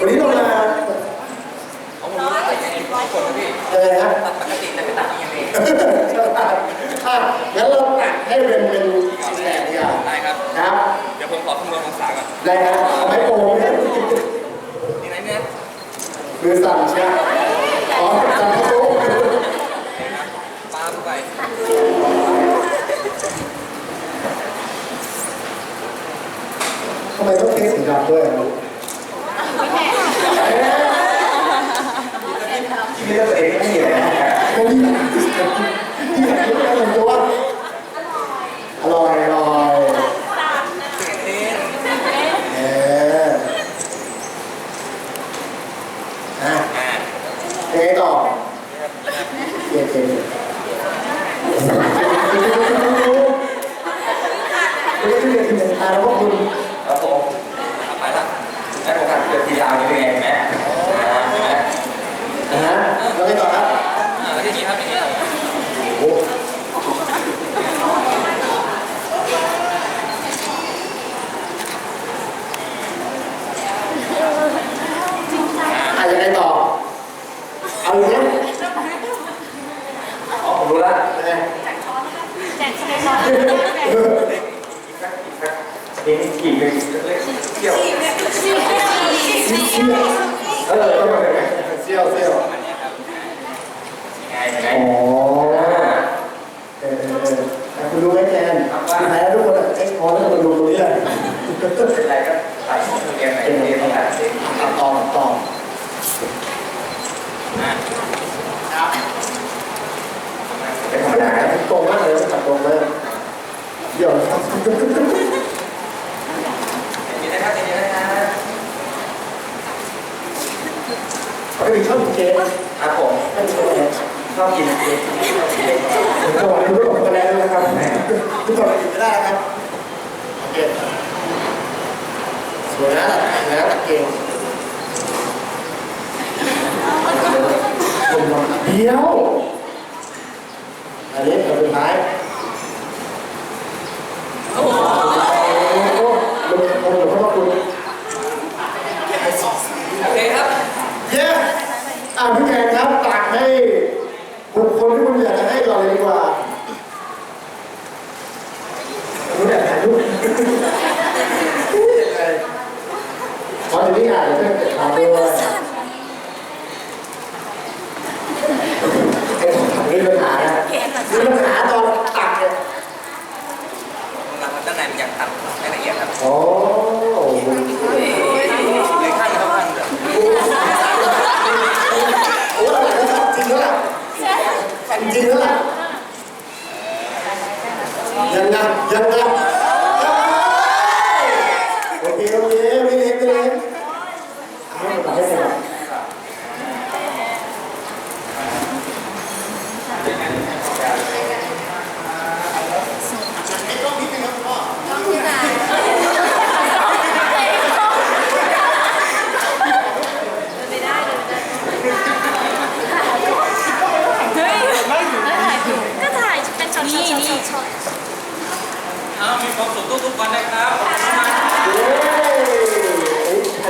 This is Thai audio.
วันนี้เรามาของผมไม่ใช่ทุคนะพี่อะไรนะปกติแต่ไม่ตัดยังไงฉลาดอะงั้นเราตัดให้เป็นเป็นแดงดีกว่าได้ครับ ครับ เดี๋ยวผมขอคำนวณองศาก่อนได้ครับไม่โกงเนี่ยนี่ไงเนี่ยมือสั่งใช่ไหมอ๋อสั่นกระโปงปาเข้ไปทำไมต้องเทสสีดำด้วยอะ ที่เลือกตัวเองไม่เห็นนะก็ที่อยากที่อยากที่อยากเป็นตัวอร่อยอร่อยเอ๊ะเอออะอ่ายังไงต่อเย็นเย็นไม่ได้เรียนที่ไหนอะแล้วก็คุณ ครับผมเอาไปละแล้วผมทำเกิดทียาวนี่เป็นไงเห็นไหมอ่าเห็นไหม นะฮะแล้วไงต่อครับ อ่าแล้วทีนี้ครับทีนี้ โอ้อะยังไงต่อ เอาอย่างนี้ อ๋อ ผมรู้ละยังไงทีนี้กี่หนึ่งเลยเที่ยวเซี่ยวเออเซี่ยวเซี่ยวอันนี้ครับยังไงยังไงอ๋อเออเออเออแต่คุณรู้ไหมแกนสุดท้ายแล้วทุกคนไอ้พอแล้วคนดูตรงนี้เลยเป็นไรก็ตัดเรียนไหนเรียนต้องตัดเองตัดต่อตั ดต่ออ่าเป็นธรรมดาตัดตรงมากเลยตัดตรงมากเดี๋ยวครับทีนี้นะครับทีนี้นะครับเขาจะมีช่องเกมครับผมให้ดูเลยชอบกินเค้กผมจะบอกให้รู้ผมคะแนนด้วนะครับทุกคนกินไม่ได้นะครับโอเคสวยนะตัดนะตัดเก่งผมลองเดียว อันนี้เป็นสุดท้ายโอ้โหลงคนหรือว่าคุณโอเคครับเย้อ่าพี่แกนครับตักให้บุคคลที่คุณอยากจะให้เราเลยดีกว่าคุณอยากถ่ายรูปขอถึงนี่อ่านเพื่อนเก็บทางด้วยไอ้ของถังนี่ปัญหานะมีปัญหาตอนตักเนี่ย เราด้านในมันยังตัดให้ละเอียดครับ โอ้โห เลยข้างเข้าข้างเดี๋ยว โอ้อะไรนะครับจริงแล้วล่ะ จริงแล้วล่ ความสุขทุกๆวันนะครับ